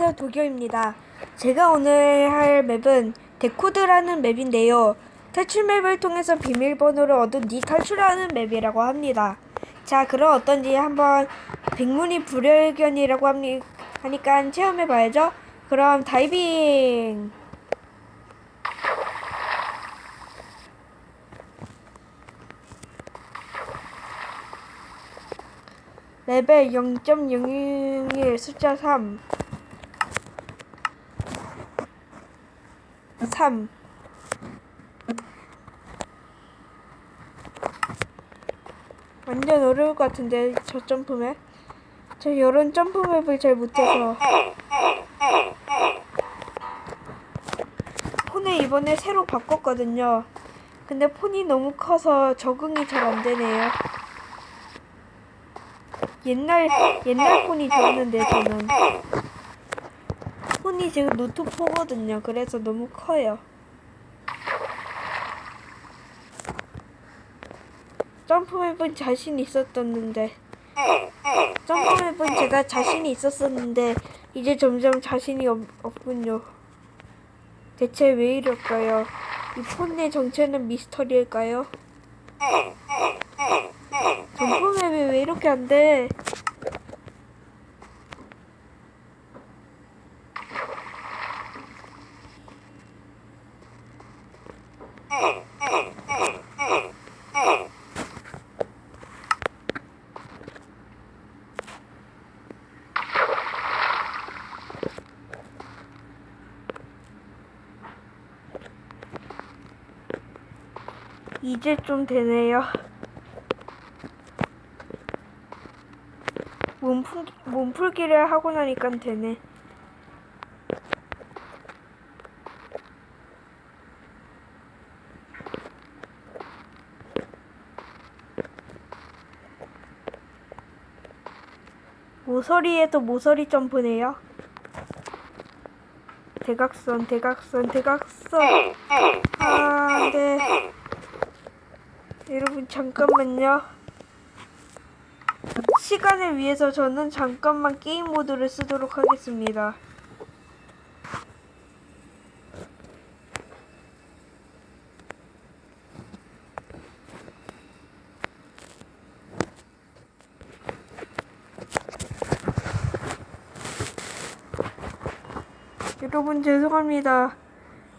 안녕하세요 도교입니다. 제가 오늘 할 맵은 데코드라는 맵인데요. 탈출 맵을 통해서 비밀번호를 얻은 뒤 탈출하는 맵이라고 합니다. 자 그럼 어떤지 한번 백문이 불여일견이라고 합니, 하니까 체험해봐야죠. 그럼 다이빙! 레벨 0.001 숫자 3 3 완전 어려울 것 같은데 저 점프맵 저 이런 점프맵을 잘 못해서. 폰을 이번에 새로 바꿨거든요. 근데 폰이 너무 커서 적응이 잘 안 되네요. 옛날 옛날 폰이 좋았는데 저는 폰이 지금 노트 4거든요. 그래서 너무 커요. 점프맵은 자신 있었었는데 점프맵은 제가 자신이 있었었는데 이제 점점 자신이 없, 없군요. 대체 왜 이럴까요? 이 폰의 정체는 미스터리일까요? 점프맵이 왜 이렇게 안 돼? 이제 좀 되네요. 몸풀, 몸풀기를 하고 나니까 되네. 모서리에도 모서리 점프네요. 대각선, 대각선, 대각선. 아, 네. 여러분, 잠깐만요. 시간을 위해서 저는 잠깐만 게임 모드를 쓰도록 하겠습니다. 여러분 죄송합니다.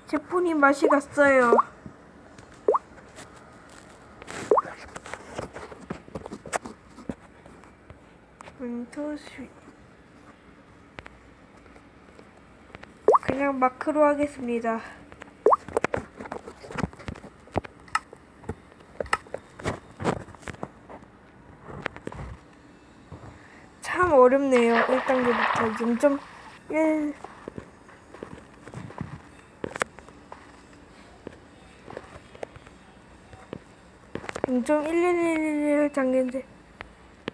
제 폰이 맛이 갔어요. 쓰리 그냥 마크로 하겠습니다. 참 어렵네요. 1단계부터 0.1 0.1111 단계인데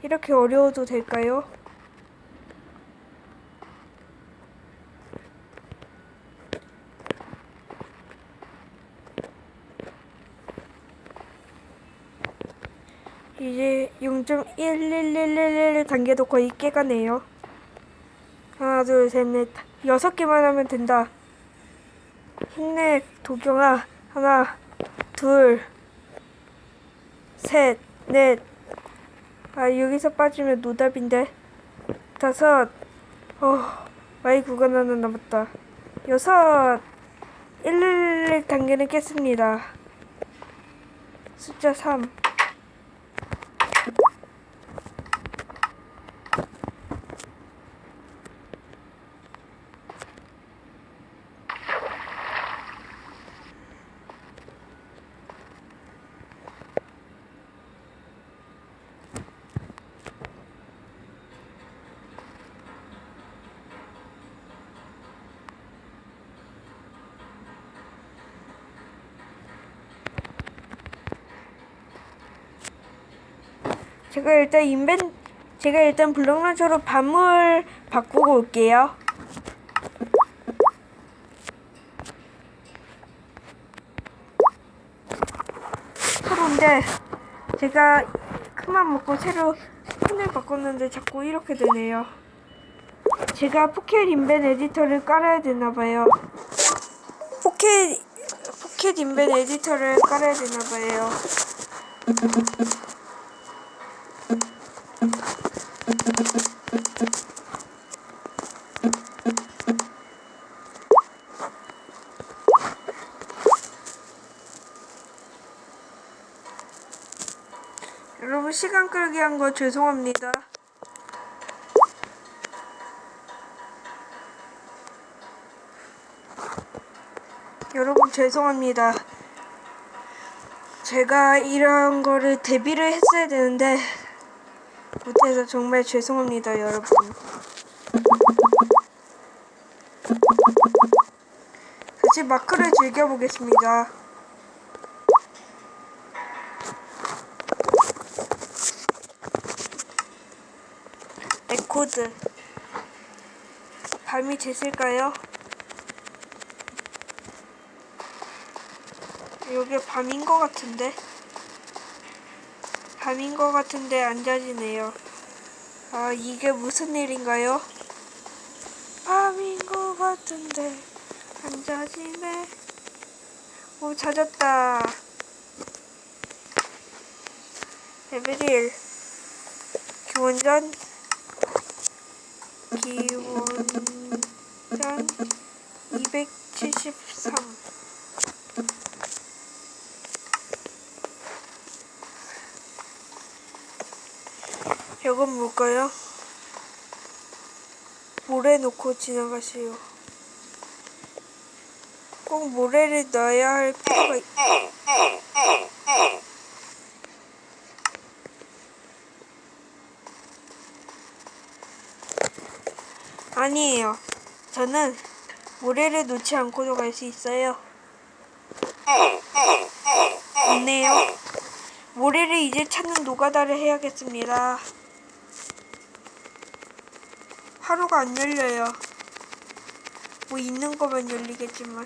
이렇게 어려워도 될까요? 이제 0.1111 단계도 거의 깨가네요. 하나, 둘, 셋, 넷, 여섯 개만 하면 된다. 힘내, 도경아. 하나, 둘, 셋, 넷. 아, 여기서 빠지면 노답인데. 다섯. 어, Y 구간 하나 남았다. 여섯. 111 단계는 깼습니다. 숫자 3. 제가 일단 인벤 제가 일단 블록런처로 밤을 바꾸고 올게요. 새로운데 제가 큰맘 먹고 새로 폰을 바꿨는데 자꾸 이렇게 되네요. 제가 포켓 인벤 에디터를 깔아야 되나봐요. 포켓 포켓 인벤 에디터를 깔아야 되나봐요. 여러분 시간 끌기 한 거 죄송합니다. 여러분 죄송합니다. 제가 이런 거를 데뷔를 했어야 되는데 못해서 정말 죄송합니다, 여러분. 다시 마크를 즐겨보겠습니다. 레코드 밤이 됐을까요? 여기 밤인 것 같은데 밤인 것 같은데 안 자지네요 아 이게 무슨 일인가요? 밤인 것 같은데 안 자지네 오 찾았다 레벨 1 기원전 기원전 273 이건 뭘까요? 모래 놓고 지나가세요. 꼭 모래를 넣어야 할 필요가 있... 아니에요. 저는 모래를 놓지 않고도 갈 수 있어요. 없네요. 모래를 이제 찾는 노가다를 해야겠습니다. 하루가 안 열려요. 뭐 있는 거면 열리겠지만.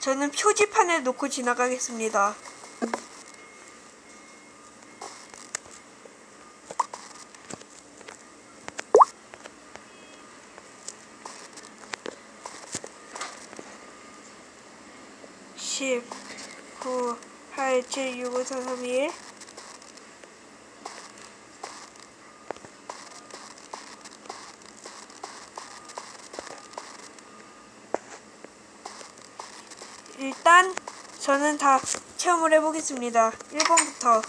저는 표지판을 놓고 지나가겠습니다. 7, 6, 5, 4, 3, 1 일단 저는 다 체험을 해보겠습니다. 1번부터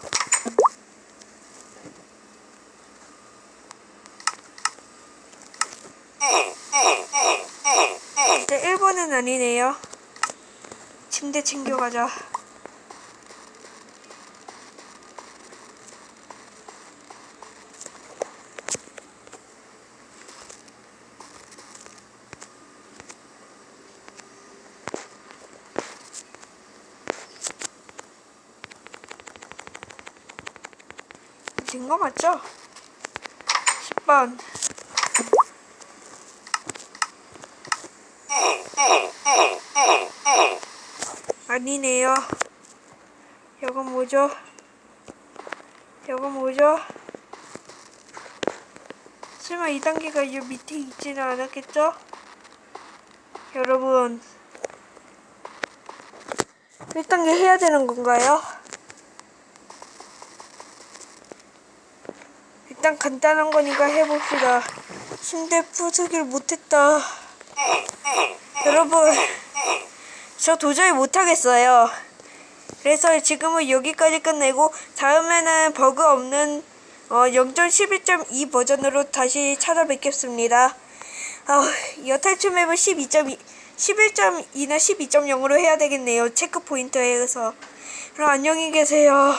네, 1번은 아니네요. 침대 챙겨가자. 된 거 맞죠? 10번. 아니네요. 이건 뭐죠? 이건 뭐죠? 설마 2단계가 이 밑에 있지는 않았겠죠? 여러분 1단계 해야 되는 건가요? 일단 간단한 거니까 해봅시다. 침대 부수기를 못했다. 여러분, 저 도저히 못하겠어요. 그래서 지금은 여기까지 끝내고 다음에는 버그 없는 어, 0.11.2 버전으로 다시 찾아뵙겠습니다. 아, 여탈출 맵을 12.2, 11.2나 12.0으로 해야 되겠네요. 체크 포인트에서. 그럼 안녕히 계세요.